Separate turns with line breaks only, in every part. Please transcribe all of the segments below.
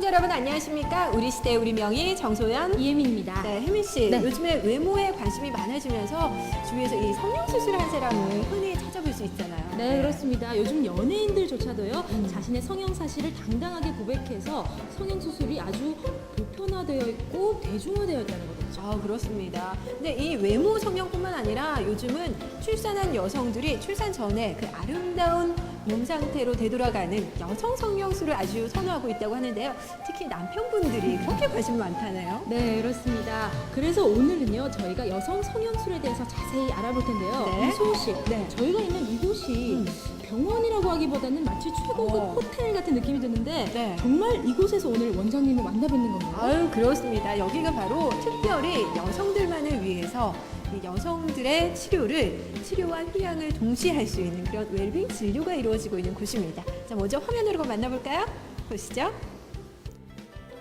시청자 여러분 안녕하십니까? 우리 시대 우리 명의 정소연
이혜민입니다.
네, 혜민 씨.
네.
요즘에 외모에 관심이 많아지면서 주위에서 이 성형 수술한 사람을 흔히 찾아볼 수 있잖아요.
네, 그렇습니다. 요즘 연예인들조차도요,
음.
자신의 성형 사실을 당당하게 고백해서 성형 수술이 아주 보편화되어 있고 대중화되어 있다는 거죠.
아, 그렇습니다. 근데 이 외모 성형뿐만 아니라 요즘은 출산한 여성들이 출산 전에 그 아름다운 몸 상태로 되돌아가는 여성 성형술을 아주 선호하고 있다고 하는데요. 특히 남편분들이 그렇게 관심이 많다네요.
네, 그렇습니다. 그래서 오늘은요, 저희가 여성 성형술에 대해서 자세히 알아볼 텐데요.
네.
이소호 씨,
네.
저희가 있는 이곳이
음.
병원이라고 하기보다는 마치 최고급
어.
호텔 같은 느낌이 드는데
네.
정말 이곳에서 오늘 원장님을 만나뵙는 건가요?
아유 그렇습니다. 여기가 바로 특별히 여성들만을 위해서 이 여성들의 치료를 치료와 휴양을 동시에 할 수 있는 그런 웰빙 진료가 이루어지고 있는 곳입니다. 자 먼저 화면으로 만나볼까요? 보시죠.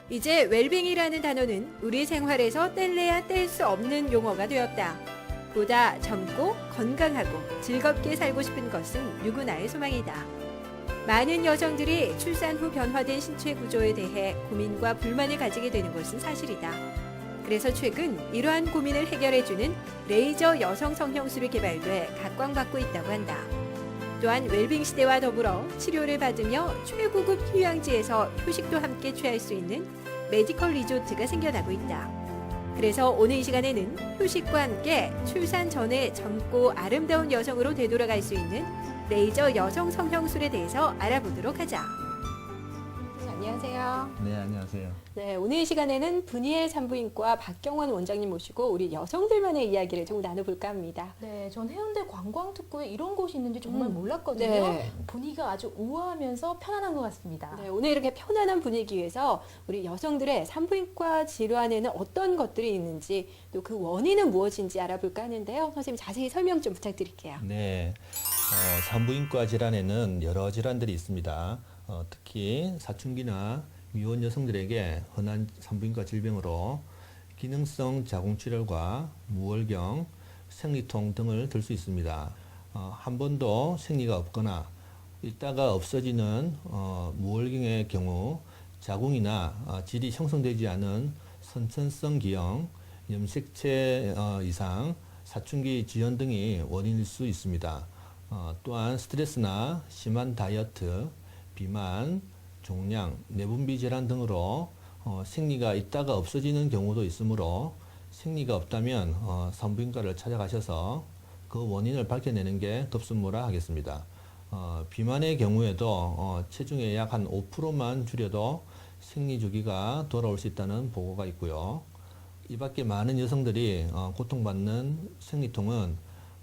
이제 웰빙이라는 단어는 우리 생활에서 뗄래야 뗄 수 없는 용어가 되었다. 보다 젊고 건강하고 즐겁게 살고 싶은 것은 누구나의 소망이다. 많은 여성들이 출산 후 변화된 신체 구조에 대해 고민과 불만을 가지게 되는 것은 사실이다. 그래서 최근 이러한 고민을 해결해주는 레이저 여성 성형술이 개발돼 각광받고 있다고 한다. 또한 웰빙 시대와 더불어 치료를 받으며 최고급 휴양지에서 휴식도 함께 취할 수 있는 메디컬 리조트가 생겨나고 있다. 그래서 오늘 이 시간에는 휴식과 함께 출산 전에 젊고 아름다운 여성으로 되돌아갈 수 있는 레이저 여성 성형술에 대해서 알아보도록 하자. 자, 안녕하세요.
네, 안녕하세요.
네, 오늘 이 시간에는 분이엘 산부인과 박경원 원장님 모시고 우리 여성들만의 이야기를 좀 나눠볼까 합니다.
네, 전 해운대 관광특구에 이런 곳이 있는지 정말
음.
몰랐거든요.
네.
분위기가 아주 우아하면서 편안한 것 같습니다.
네, 오늘 이렇게 편안한 분위기에서 우리 여성들의 산부인과 질환에는 어떤 것들이 있는지 또 그 원인은 무엇인지 알아볼까 하는데요. 선생님 자세히 설명 좀 부탁드릴게요.
네, 어, 산부인과 질환에는 여러 질환들이 있습니다. 어, 특히 사춘기나 미혼 여성들에게 흔한 산부인과 질병으로 기능성 자궁출혈과 무월경, 생리통 등을 들 수 있습니다. 어, 한 번도 생리가 없거나 있다가 없어지는 어, 무월경의 경우 자궁이나 어, 질이 형성되지 않은 선천성 기형, 염색체 어, 이상, 사춘기 지연 등이 원인일 수 있습니다. 어, 또한 스트레스나 심한 다이어트, 비만, 종양, 내분비 질환 등으로 어, 생리가 있다가 없어지는 경우도 있으므로 생리가 없다면 어, 산부인과를 찾아가셔서 그 원인을 밝혀내는 게 급선무라 하겠습니다. 어, 비만의 경우에도 어, 체중의 약 한 5%만 줄여도 생리 주기가 돌아올 수 있다는 보고가 있고요. 이 밖에 많은 여성들이 어, 고통받는 생리통은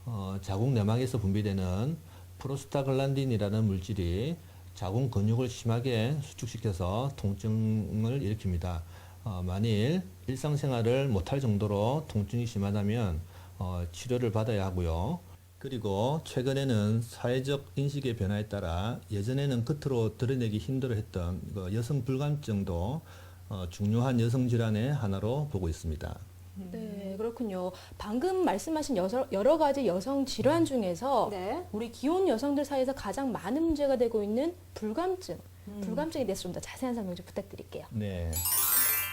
어, 자궁 내막에서 분비되는 프로스타글란딘이라는 물질이 자궁 근육을 심하게 수축시켜서 통증을 일으킵니다. 어, 만일 일상생활을 못할 정도로 통증이 심하다면 어, 치료를 받아야 하고요. 그리고 최근에는 사회적 인식의 변화에 따라 예전에는 겉으로 드러내기 힘들어했던 그 여성 불감증도 어, 중요한 여성 질환의 하나로 보고 있습니다.
네, 그렇군요. 방금 말씀하신 여러, 여러 가지 여성 질환 중에서
네.
우리 기혼 여성들 사이에서 가장 많은 문제가 되고 있는 불감증,
음.
불감증에 대해서 좀 더 자세한 설명 좀 부탁드릴게요.
네.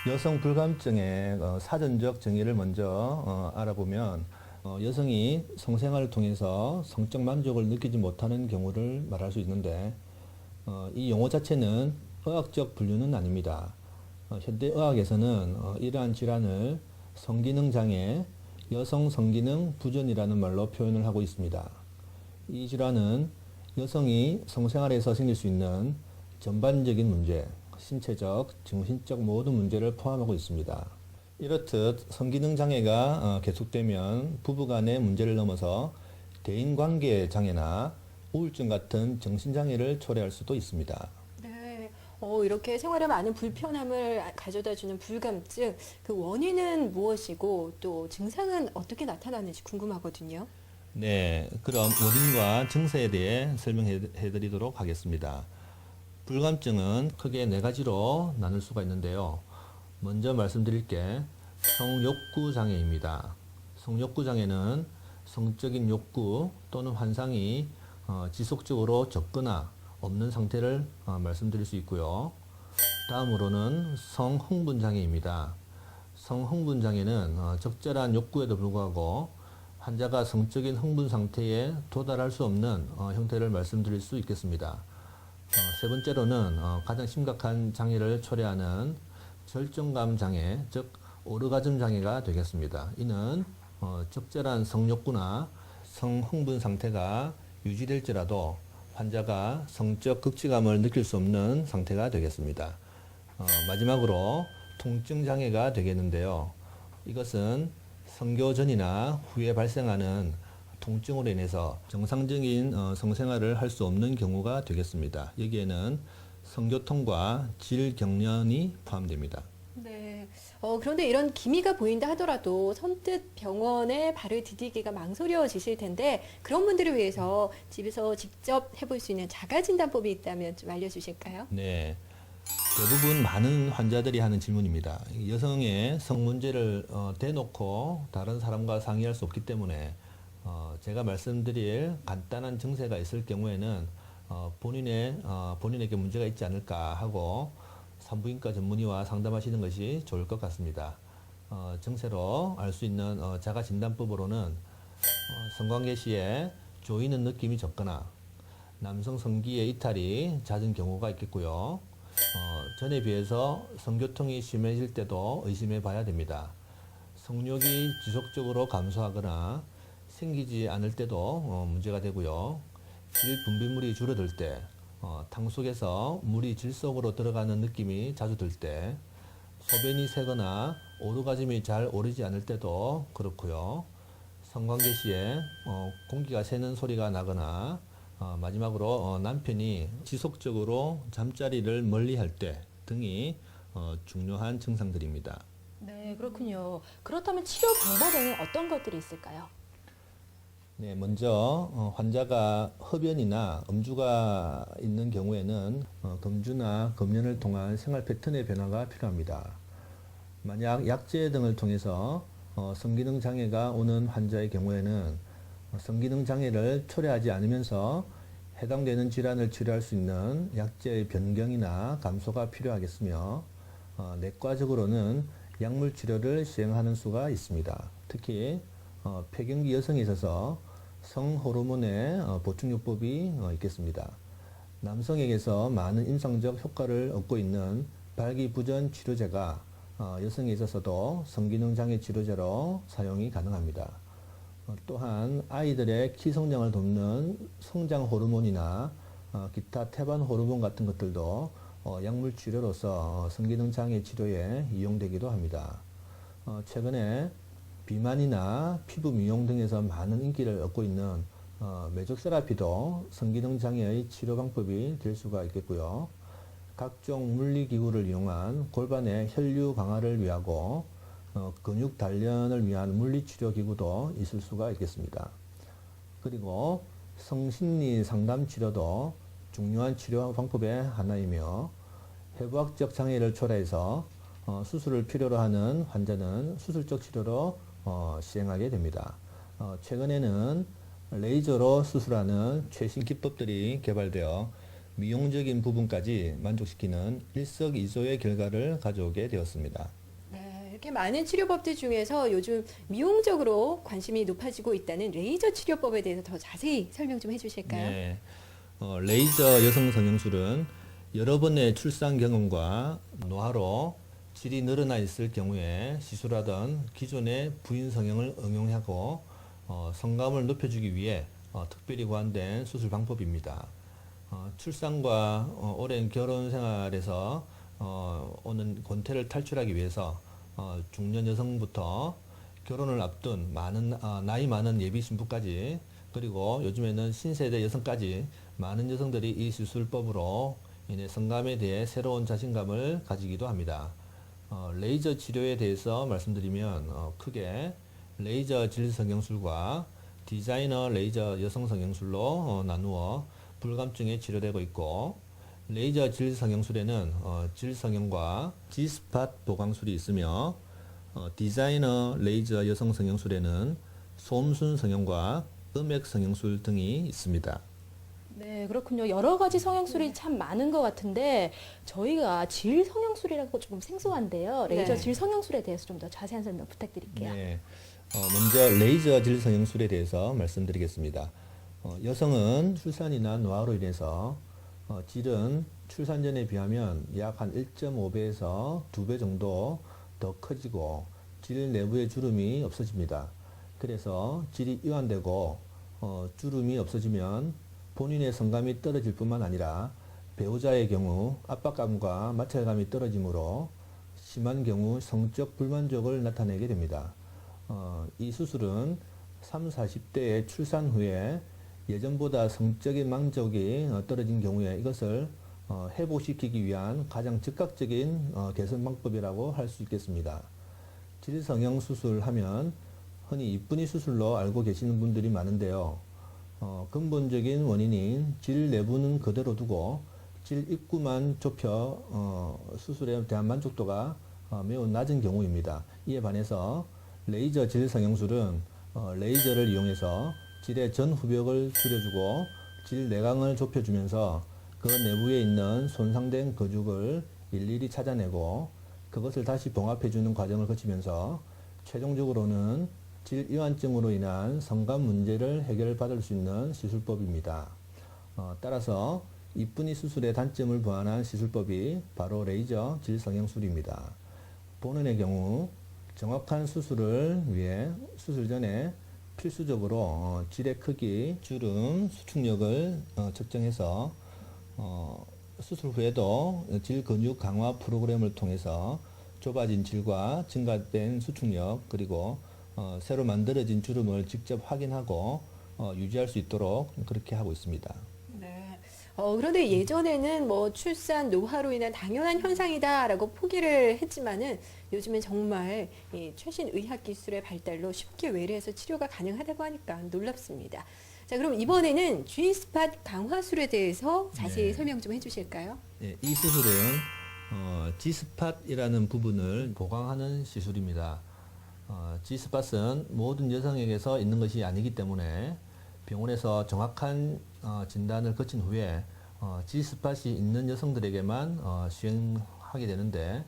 여성 불감증의 어, 사전적 정의를 먼저 어, 알아보면 어, 여성이 성생활을 통해서 성적 만족을 느끼지 못하는 경우를 말할 수 있는데 어, 이 용어 자체는 의학적 분류는 아닙니다. 어, 현대 의학에서는 어, 이러한 질환을 성기능 장애, 여성 성기능 부전이라는 말로 표현을 하고 있습니다. 이 질환은 여성이 성생활에서 생길 수 있는 전반적인 문제, 신체적, 정신적 모든 문제를 포함하고 있습니다. 이렇듯 성기능 장애가 어, 계속되면 부부간의 문제를 넘어서 대인관계 장애나 우울증 같은 정신장애를 초래할 수도 있습니다.
네. 어, 이렇게 생활에 많은 불편함을 가져다 주는 불감증, 그 원인은 무엇이고 또 증상은 어떻게 나타나는지 궁금하거든요.
네, 그럼 원인과 증세에 대해 설명해 드리도록 하겠습니다. 불감증은 크게 네 가지로 나눌 수가 있는데요. 먼저 말씀드릴 게 성욕구 장애입니다. 성욕구 장애는 성적인 욕구 또는 환상이 어, 지속적으로 적거나 없는 상태를 어, 말씀드릴 수 있고요. 다음으로는 성흥분 장애입니다. 성흥분 장애는 어, 적절한 욕구에도 불구하고 환자가 성적인 흥분 상태에 도달할 수 없는 어, 형태를 말씀드릴 수 있겠습니다. 어, 세 번째로는 어, 가장 심각한 장애를 초래하는 절정감 장애, 즉 오르가즘 장애가 되겠습니다. 이는 어, 적절한 성욕구나 성흥분 상태가 유지될지라도 환자가 성적 극치감을 느낄 수 없는 상태가 되겠습니다. 어, 마지막으로 통증 장애가 되겠는데요. 이것은 성교 전이나 후에 발생하는 통증으로 인해서 정상적인 어, 성생활을 할 수 없는 경우가 되겠습니다. 여기에는 성교통과 질경련이 포함됩니다.
네. 어, 그런데 이런 기미가 보인다 하더라도 선뜻 병원에 발을 디디기가 망설여지실 텐데 그런 분들을 위해서 집에서 직접 해볼 수 있는 자가진단법이 있다면 좀 알려주실까요?
네. 대부분 많은 환자들이 하는 질문입니다. 여성의 성 문제를 어, 대놓고 다른 사람과 상의할 수 없기 때문에 어, 제가 말씀드릴 간단한 증세가 있을 경우에는 어, 본인의 어, 본인에게 문제가 있지 않을까 하고 산부인과 전문의와 상담하시는 것이 좋을 것 같습니다. 어, 증세로 알 수 있는 어, 자가 진단법으로는 어, 성관계 시에 조이는 느낌이 적거나 남성 성기의 이탈이 잦은 경우가 있겠고요. 어, 전에 비해서 성교통이 심해질 때도 의심해 봐야 됩니다. 성욕이 지속적으로 감소하거나 생기지 않을 때도 어, 문제가 되고요. 질 분비물이 줄어들 때, 어, 탕 속에서 물이 질 속으로 들어가는 느낌이 자주 들 때, 소변이 새거나 오르가즘이 잘 오르지 않을 때도 그렇고요. 성관계 시에 어, 공기가 새는 소리가 나거나 어, 마지막으로 어, 남편이 지속적으로 잠자리를 멀리할 때 등이 어, 중요한 증상들입니다.
네, 그렇군요. 그렇다면 치료 방법에는 어떤 것들이 있을까요?
네, 먼저 어, 환자가 흡연이나 음주가 있는 경우에는 어, 금주나 금연을 통한 생활 패턴의 변화가 필요합니다. 만약 약제 등을 통해서 어, 성기능 장애가 오는 환자의 경우에는 어, 성기능 장애를 초래하지 않으면서 해당되는 질환을 치료할 수 있는 약제의 변경이나 감소가 필요하겠으며 어, 내과적으로는 약물 치료를 시행하는 수가 있습니다. 특히 어, 폐경기 여성에 있어서 성호르몬의 어, 보충요법이 어, 있겠습니다. 남성에게서 많은 임상적 효과를 얻고 있는 발기부전 치료제가 어, 여성에 있어서도 성기능 장애 치료제로 사용이 가능합니다. 어, 또한 아이들의 키 성장을 돕는 성장 호르몬이나 어, 기타 태반 호르몬 같은 것들도 어, 약물 치료로서 어, 성기능 장애 치료에 이용되기도 합니다. 어, 최근에 비만이나 피부 미용 등에서 많은 인기를 얻고 있는 어, 매족 세라피도 성기능 장애의 치료 방법이 될 수가 있겠고요. 각종 물리 기구를 이용한 골반의 혈류 강화를 위하고 어, 근육 단련을 위한 물리 치료 기구도 있을 수가 있겠습니다. 그리고 성심리 상담 치료도 중요한 치료 방법의 하나이며 해부학적 장애를 초래해서 어, 수술을 필요로 하는 환자는 수술적 치료로 어, 시행하게 됩니다. 어, 최근에는 레이저로 수술하는 최신 기법들이 개발되어 미용적인 부분까지 만족시키는 일석이조의 결과를 가져오게 되었습니다.
네, 이렇게 많은 치료법들 중에서 요즘 미용적으로 관심이 높아지고 있다는 레이저 치료법에 대해서 더 자세히 설명 좀 해주실까요?
네. 어, 레이저 여성 성형술은 여러 번의 출산 경험과 노화로 질이 늘어나 있을 경우에 시술하던 기존의 부인 성형을 응용하고 어, 성감을 높여주기 위해 어, 특별히 고안된 수술 방법입니다. 어, 출산과 어, 오랜 결혼 생활에서 어, 오는 권태를 탈출하기 위해서 어, 중년 여성부터 결혼을 앞둔 많은 어, 나이 많은 예비 신부까지 그리고 요즘에는 신세대 여성까지 많은 여성들이 이 수술법으로 인해 성감에 대해 새로운 자신감을 가지기도 합니다. 어, 레이저 치료에 대해서 말씀드리면 어, 크게 레이저 질 성형술과 디자이너 레이저 여성 성형술로 어, 나누어 불감증에 치료되고 있고 레이저 질 성형술에는 어, 질 성형과 G스팟 보강술이 있으며 어, 디자이너 레이저 여성 성형술에는 소음순 성형과 음액 성형술 등이 있습니다.
네,
네, 그렇군요. 여러 가지 성형술이 참 많은 것 같은데 저희가 질 성형술이라고 조금 생소한데요. 레이저
네.
질 성형술에 대해서 좀 더 자세한 설명 부탁드릴게요.
네. 어, 먼저 레이저 질 성형술에 대해서 말씀드리겠습니다. 어, 여성은 출산이나 노화로 인해서 어, 질은 출산 전에 비하면 약 한 1.5배에서 2배 정도 더 커지고 질 내부의 주름이 없어집니다. 그래서 질이 이완되고 어, 주름이 없어지면 본인의 성감이 떨어질 뿐만 아니라 배우자의 경우 압박감과 마찰감이 떨어지므로 심한 경우 성적 불만족을 나타내게 됩니다. 어, 이 수술은 3, 40대의 출산 후에 예전보다 성적인 만족이 어, 떨어진 경우에 이것을 어, 회복시키기 위한 가장 즉각적인 어, 개선 방법이라고 할 수 있겠습니다. 질성형 수술하면 흔히 이쁜이 수술로 알고 계시는 분들이 많은데요. 어, 근본적인 원인인 질 내부는 그대로 두고 질 입구만 좁혀 어, 수술에 대한 만족도가 어, 매우 낮은 경우입니다. 이에 반해서 레이저 질 성형술은 어, 레이저를 이용해서 질의 전 후벽을 줄여주고 질 내강을 좁혀주면서 그 내부에 있는 손상된 거죽을 일일이 찾아내고 그것을 다시 봉합해주는 과정을 거치면서 최종적으로는 질 이완증으로 인한 성감 문제를 해결받을 수 있는 시술법입니다. 어, 따라서 이쁜이 수술의 단점을 보완한 시술법이 바로 레이저 질 성형술입니다. 본원의 경우 정확한 수술을 위해 수술 전에 필수적으로 어, 질의 크기, 주름, 수축력을 어, 측정해서 어, 수술 후에도 질 근육 강화 프로그램을 통해서 좁아진 질과 증가된 수축력 그리고 어, 새로 만들어진 주름을 직접 확인하고 어, 유지할 수 있도록 그렇게 하고 있습니다.
네. 어, 그런데 예전에는 뭐 출산 노화로 인한 당연한 현상이다라고 포기를 했지만은 요즘은 정말 이 최신 의학 기술의 발달로 쉽게 외래해서 치료가 가능하다고 하니까 놀랍습니다. 자, 그럼 이번에는 G스팟 강화술에 대해서 자세히
네.
설명 좀 해주실까요?
예, 이 수술은 어, G스팟이라는 부분을 보강하는 시술입니다. 어, G스팟은 모든 여성에게서 있는 것이 아니기 때문에 병원에서 정확한 어, 진단을 거친 후에 어, G스팟이 있는 여성들에게만 어, 시행하게 되는데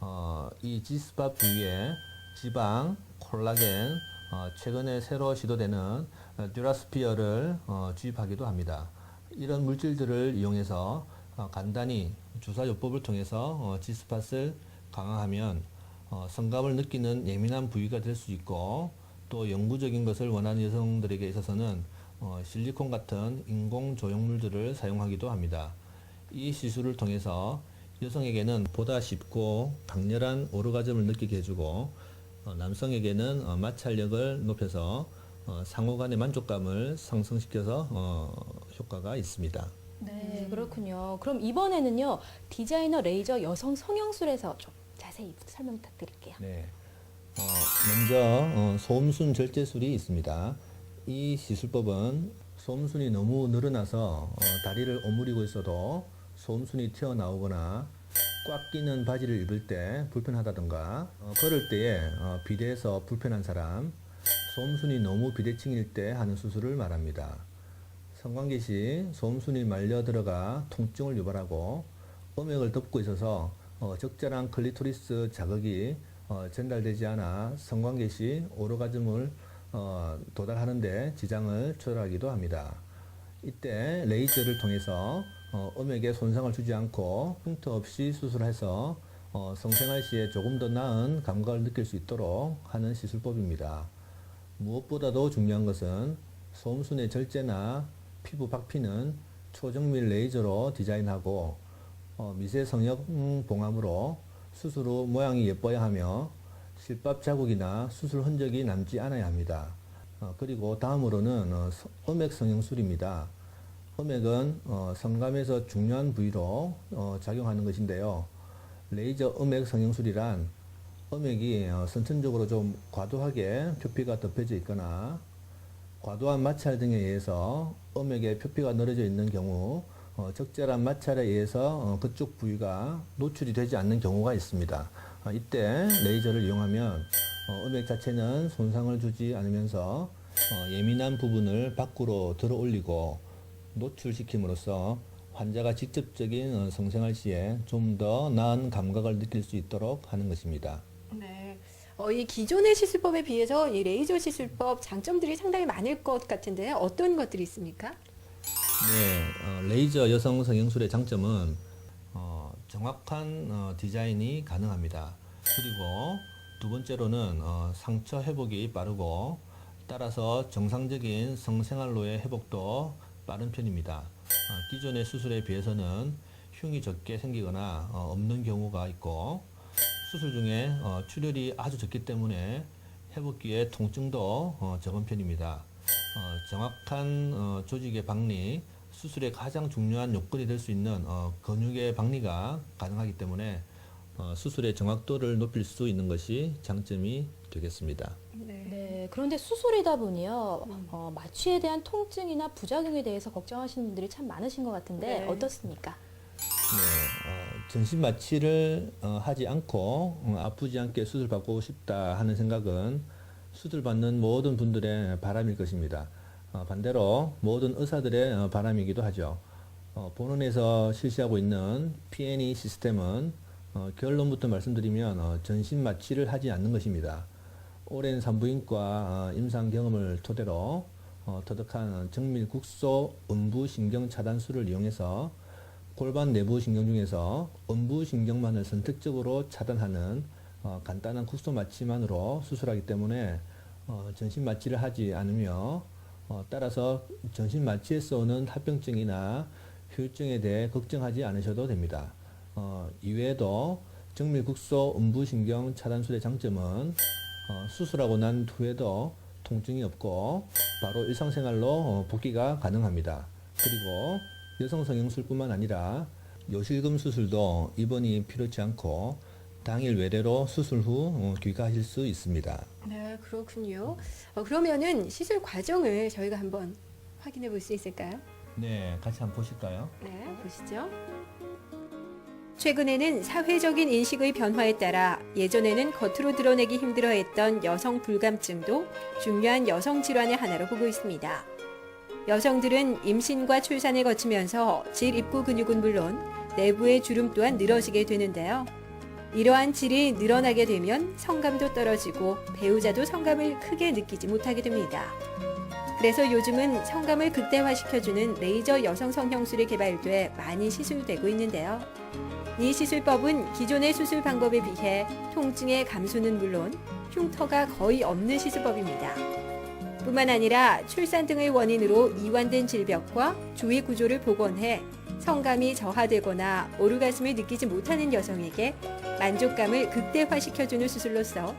어, 이 G스팟 부위에 지방, 콜라겐, 어, 최근에 새로 시도되는 어, 듀라스피어를 어, 주입하기도 합니다. 이런 물질들을 이용해서 어, 간단히 주사요법을 통해서 어, G스팟을 강화하면 어, 성감을 느끼는 예민한 부위가 될 수 있고 또 영구적인 것을 원하는 여성들에게 있어서는 어, 실리콘 같은 인공 조형물들을 사용하기도 합니다. 이 시술을 통해서 여성에게는 보다 쉽고 강렬한 오르가즘을 느끼게 해주고 어, 남성에게는 어, 마찰력을 높여서 어, 상호 간의 만족감을 상승시켜서 어, 효과가 있습니다.
네, 그렇군요. 그럼 이번에는요 디자이너 레이저 여성 성형술에서 좀 자세히 설명 부탁드릴게요.
네. 어, 먼저 어, 소음순 절제술이 있습니다. 이 시술법은 소음순이 너무 늘어나서 어, 다리를 오므리고 있어도 소음순이 튀어나오거나 꽉 끼는 바지를 입을 때 불편하다던가 어, 걸을 때에 어, 비대해서 불편한 사람, 소음순이 너무 비대칭일 때 하는 수술을 말합니다. 성관계 시 소음순이 말려 들어가 통증을 유발하고 음액을 덮고 있어서 어, 적절한 클리토리스 자극이 어, 전달되지 않아 성관계 시 오르가즘을 어, 도달하는데 지장을 초래하기도 합니다. 이때 레이저를 통해서 어, 음액에 손상을 주지 않고 흉터 없이 수술해서 어, 성생활 시에 조금 더 나은 감각을 느낄 수 있도록 하는 시술법입니다. 무엇보다도 중요한 것은 소음순의 절제나 피부 박피는 초정밀 레이저로 디자인하고 어, 미세 성역 음, 봉암으로 수술 후 모양이 예뻐야 하며 실밥 자국이나 수술 흔적이 남지 않아야 합니다. 어, 그리고 다음으로는 어, 서- 음액 성형술입니다. 음액은 어, 성감에서 중요한 부위로 어, 작용하는 것인데요. 레이저 음액 성형술이란 음액이 어, 선천적으로 좀 과도하게 표피가 덮여져 있거나 과도한 마찰 등에 의해서 음액의 표피가 늘어져 있는 경우 어, 적절한 마찰에 의해서 어, 그쪽 부위가 노출이 되지 않는 경우가 있습니다. 어, 이때 레이저를 이용하면 어, 음액 자체는 손상을 주지 않으면서 어, 예민한 부분을 밖으로 들어 올리고 노출시킴으로써 환자가 직접적인 어, 성생활 시에 좀 더 나은 감각을 느낄 수 있도록 하는 것입니다.
네. 어, 이 기존의 시술법에 비해서 이 레이저 시술법 장점들이 상당히 많을 것 같은데 어떤 것들이 있습니까?
네, 어, 레이저 여성 성형술의 장점은 어, 정확한 어, 디자인이 가능합니다. 그리고 두 번째로는 어, 상처 회복이 빠르고 따라서 정상적인 성생활로의 회복도 빠른 편입니다. 어, 기존의 수술에 비해서는 흉이 적게 생기거나 어, 없는 경우가 있고 수술 중에 어, 출혈이 아주 적기 때문에 회복기의 통증도 어, 적은 편입니다. 어, 정확한 어, 조직의 박리, 수술의 가장 중요한 요건이 될 수 있는 어, 근육의 박리가 가능하기 때문에 어, 수술의 정확도를 높일 수 있는 것이 장점이 되겠습니다.
네.
네, 그런데 수술이다 보니요, 어, 마취에 대한 통증이나 부작용에 대해서 걱정하시는 분들이 참 많으신 것 같은데
네.
어떻습니까?
네, 어, 전신 마취를 어, 하지 않고 어, 아프지 않게 수술 받고 싶다 하는 생각은 수술 받는 모든 분들의 바람일 것입니다. 어, 반대로 모든 의사들의 어, 바람이기도 하죠. 어, 본원에서 실시하고 있는 P&E 시스템은 어, 결론부터 말씀드리면 어, 전신 마취를 하지 않는 것입니다. 오랜 산부인과 어, 임상 경험을 토대로 어, 터득한 정밀 국소 음부 신경 차단술을 이용해서 골반 내부 신경 중에서 음부 신경만을 선택적으로 차단하는 어, 간단한 국소 마취만으로 수술하기 때문에 어, 전신 마취를 하지 않으며 어, 따라서 전신 마취에서 오는 합병증이나 후유증에 대해 걱정하지 않으셔도 됩니다. 어, 이외에도 정밀 국소 음부 신경 차단술의 장점은 어, 수술하고 난 후에도 통증이 없고 바로 일상생활로 어, 복귀가 가능합니다. 그리고 여성 성형술뿐만 아니라 요실금 수술도 입원이 필요치 않고 당일 외래로 수술 후 어, 귀가하실 수 있습니다.
네, 그렇군요. 어, 그러면은 시술 과정을 저희가 한번 확인해 볼 수 있을까요?
네, 같이 한번 보실까요?
네, 보시죠. 최근에는 사회적인 인식의 변화에 따라 예전에는 겉으로 드러내기 힘들어했던 여성 불감증도 중요한 여성 질환의 하나로 보고 있습니다. 여성들은 임신과 출산을 거치면서 질 입구 근육은 물론 내부의 주름 또한 늘어지게 되는데요. 이러한 질이 늘어나게 되면 성감도 떨어지고 배우자도 성감을 크게 느끼지 못하게 됩니다. 그래서 요즘은 성감을 극대화시켜주는 레이저 여성 성형술이 개발돼 많이 시술되고 있는데요. 이 시술법은 기존의 수술 방법에 비해 통증의 감소는 물론 흉터가 거의 없는 시술법입니다. 뿐만 아니라 출산 등의 원인으로 이완된 질벽과 주위 구조를 복원해 성감이 저하되거나 오르가슴을 느끼지 못하는 여성에게 만족감을 극대화시켜주는 수술로서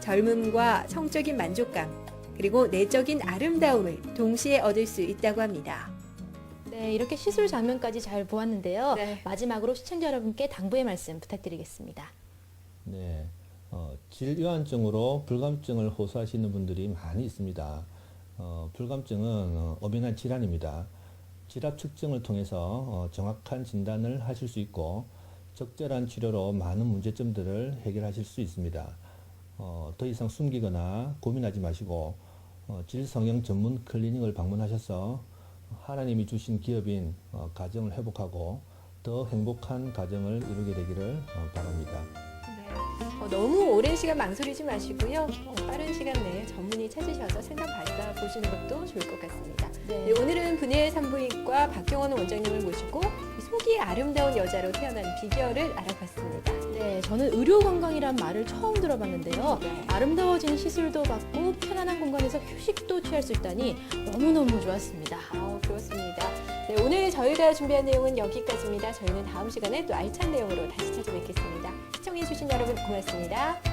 젊음과 성적인 만족감, 그리고 내적인 아름다움을 동시에 얻을 수 있다고 합니다.
네, 이렇게 시술 장면까지 잘 보았는데요.
네.
마지막으로 시청자 여러분께 당부의 말씀 부탁드리겠습니다.
네, 어, 질이완증으로 불감증을 호소하시는 분들이 많이 있습니다. 어, 불감증은 어, 엄연한 질환입니다. 질압 측정을 통해서 어, 정확한 진단을 하실 수 있고 적절한 치료로 많은 문제점들을 해결하실 수 있습니다. 어, 더 이상 숨기거나 고민하지 마시고 어, 질성형 전문 클리닉을 방문하셔서 하나님이 주신 기업인 어, 가정을 회복하고 더 행복한 가정을 이루게 되기를 어, 바랍니다.
네. 어, 너무 오랜 시간 망설이지 마시고요. 어, 빠른 시간 내에 전문의 찾으셔서 생각 받아 보시는 것도 좋을 것 같습니다.
네.
네, 오늘은 분해 산부인과 박경원 원장님을 모시고 이 속이 아름다운 여자로 태어난 비결을 알아봤습니다.
네, 저는 의료 건강이란 말을 처음 들어봤는데요.
네.
아름다워진 시술도 받고 편안한 공간에서 휴식도 취할 수 있다니 너무너무 좋았습니다.
아, 그렇습니다. 네, 오늘 저희가 준비한 내용은 여기까지입니다. 저희는 다음 시간에 또 알찬 내용으로 다시 찾아뵙겠습니다. 시청해주신 여러분 고맙습니다.